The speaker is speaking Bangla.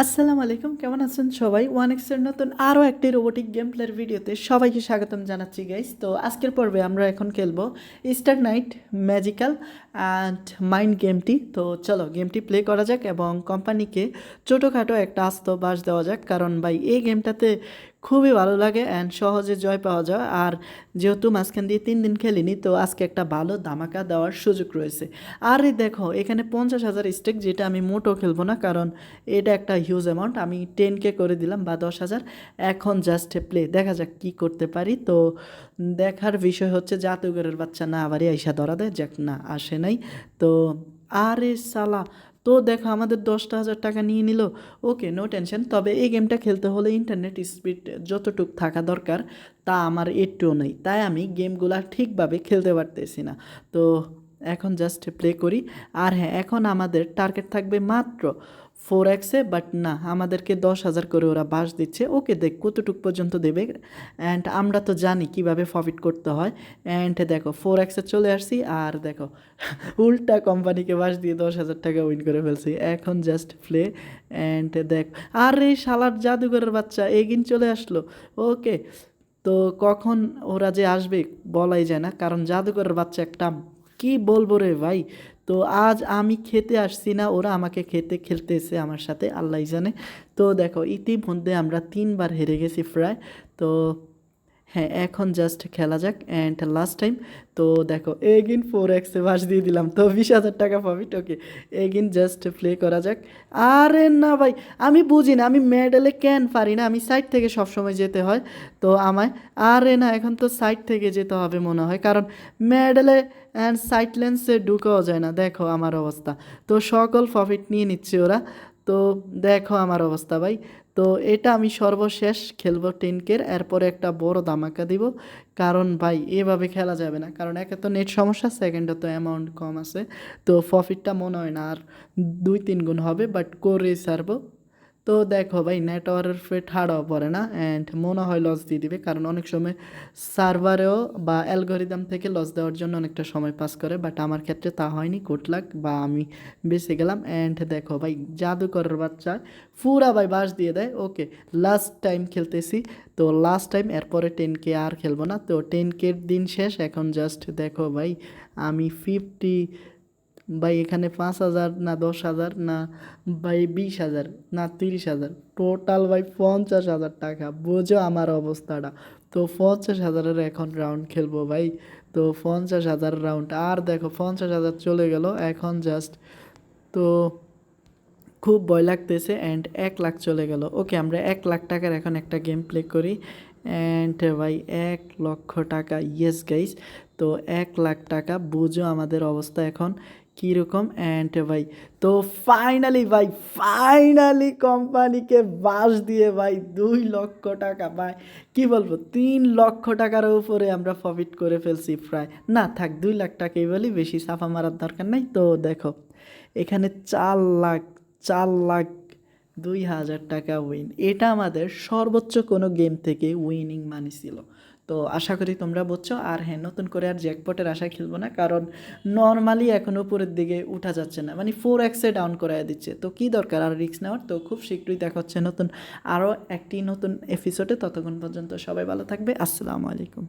আসসালামু আলাইকুম, কেমন আছেন সবাই? ওয়ান এক্সের নতুন আরও একটি রোবোটিক গেম প্লের ভিডিওতে সবাইকে স্বাগতম জানাচ্ছি গাইস তো আজকের পর্বে আমরা এখন খেলব star night magical and mind গেমটি তো চলো গেমটি প্লে করা যাক এবং কোম্পানিকে ছোটোখাটো একটা আস্ত বাস দেওয়া যাক, কারণ ভাই, এই গেমটাতে খুবই ভালো লাগে অ্যান্ড সহজে জয় পাওয়া যায়। আর যেহেতু মাঝখান দিয়ে তিন দিন খেলিনি, তো আজকে একটা ভালো ধামাকা দেওয়ার সুযোগ রয়েছে। আর এই দেখো, এখানে পঞ্চাশ হাজার স্টেক যেটা আমি মোটো খেলব না, কারণ এটা একটা হিউজ অ্যামাউন্ট আমি টেন কে করে দিলাম বা দশ হাজার, এখন জাস্ট প্লে দেখা যাক কী করতে পারি। তো দেখার বিষয় হচ্ছে, জাদুঘরের বাচ্চা না আবারই আইসা ধরা দেয়, যাক না, আসে নাই। তো আরে সালা তো দেখো আমাদের দশটা হাজার টাকা নিয়ে নিল। ওকে নো টেনশন তবে এই গেমটা খেলতে হলে ইন্টারনেট স্পিড যতটুক থাকা দরকার, তা আমার একটুও নেই। তাই আমি গেমগুলা ঠিকভাবে খেলতে পারতেছি না। তো এখন জাস্ট প্লে করি। আর হ্যাঁ এখন আমাদের টার্গেট থাকবে মাত্র ফোর এক্সে বাট না, আমাদেরকে দশ হাজার করে ওরা বাস দিচ্ছে। ওকে দেখ, কতটুক পর্যন্ত দেবে। অ্যান্ড আমরা তো জানি কীভাবে প্রফিট করতে হয়। অ্যান্ড দেখো ফোর এক্সে চলে আসছি। আর দেখো, উল্টা কোম্পানিকে বাস দিয়ে দশ হাজার টাকা উইন করে ফেলছি। এখন জাস্ট প্লে অ্যান্ড দেখ, আর এই শালার জাদুঘরের বাচ্চা, এগিন চলে আসলো। ওকে তো কখন ওরা যে আসবে বলাই যায় না। কারণ জাদুঘরের বাচ্চা একটা কি বলব রে ভাই? তো আজ আমি খেতে আসছি না, ওরা আমাকে খেতে খেলতেছে আমার সাথে আল্লাহ জানে। তো দেখো, ইতিমধ্যে আমরা তিনবার হেরে গেছি প্রায়। তো হ্যাঁ এখন জাস্ট খেলা যাক অ্যান্ড লাস্ট টাইম তো দেখো, এগিন ফোর এক্সে বাস দিয়ে দিলাম। তো বিশ হাজার টাকা profit okay again just play করা যাক। আরে না ভাই, আমি বুঝি না, আমি মেডেলে কেন পারি না? আমি সাইড থেকে সবসময় যেতে হয়। তো আমায়, আরে না, এখন তো সাইড থেকে যেতে হবে মনে হয়। কারণ মেডেলে অ্যান্ড সাইড লেন্সে ঢুকাও যায় না। দেখো আমার অবস্থা। তো সকল প্রফিট নিয়ে নিচ্ছে ওরা। তো দেখো আমার অবস্থা ভাই। তো এটা আমি সর্বশেষ খেলব টেনকের, এরপরে একটা বড় ধামাকা দিব। কারণ ভাই, এভাবে খেলা যাবে না। কারণ একে তো নেট সমস্যা সেকেন্ডে তো অ্যামাউন্ট কম আছে। তো প্রফিটটা মনে হয় না আর দুই তিন গুণ হবে বাট করে সারবো তো দেখো ভাই নেটওয়ার্কের ফেট হারাও পড়ে না অ্যান্ড মনে হয় লস দিয়ে দিবে। কারণ অনেক সময় সার্ভারেও বা অ্যালগোরিদম থেকে লস দেওয়ার জন্য অনেকটা সময় পাস করে বাট আমার ক্ষেত্রে তা হয়নি কোট লাখ বা আমি বেঁচে গেলাম। অ্যান্ড দেখো ভাই, জাদুকরের বাচ্চা, পুরা ভাই বাস দিয়ে দেয়। ওকে লাস্ট টাইম খেলতেছি, তো লাস্ট টাইম এরপরে টেন কে আর খেলব না। তো টেন কের দিন শেষ, এখন জাস্ট দেখো ভাই, আমি ফিফটি ভাই, এখানে পাঁচ হাজার, না দশ হাজার, না ভাই বিশ হাজার, না তিরিশ হাজার টোটাল ভাই পঞ্চাশ হাজার টাকা। বোঝো আমার অবস্থাটা। তো পঞ্চাশ হাজারের এখন রাউন্ড খেলব ভাই। তো পঞ্চাশ হাজার রাউন্ড আর দেখো, পঞ্চাশ হাজার চলে গেল এখন জাস্ট তো খুব ভয় লাগতেছে অ্যান্ড এক লাখ চলে গেল। ওকে আমরা এক লাখ টাকার এখন একটা গেম প্লে করি। অ্যান্ড ভাই, এক লক্ষ টাকা। ইয়েস গাইস তো এক লাখ টাকা। বুঝো আমাদের অবস্থা এখন। কীরকম অ্যান্ড ভাই, তো ফাইনালি ভাই ফাইনালি কোম্পানিকে বাস দিয়ে ভাই দুই লক্ষ টাকা, ভাই, কি বলব, তিন লক্ষ টাকার উপরে আমরা প্রফিট করে ফেলছি প্রায়। না থাক, দুই লাখ টাকাই বলি, বেশি সাফা মারার দরকার নাই। তো দেখো, এখানে চার লাখ চার লাখ দুই হাজার টাকা উইন এটা আমাদের সর্বোচ্চ কোনো গেম থেকে উইনিং মানি ছিল। তো আশা করি তোমরা বুঝছ। আর হ্যাঁ নতুন করে আর জ্যাকপটের আশা খেলব না, কারণ নর্মালি এখন উপরের দিকে উঠা যাচ্ছে না। মানে ফোর এক্সে ডাউন করাই দিচ্ছে। তো কি দরকার আর রিক্স নেওয়ার? তো খুব শীঘ্রই দেখা হচ্ছে নতুন আরও একটি নতুন এপিসোডে ততক্ষণ পর্যন্ত সবাই ভালো থাকবে। আসসালামু আলাইকুম।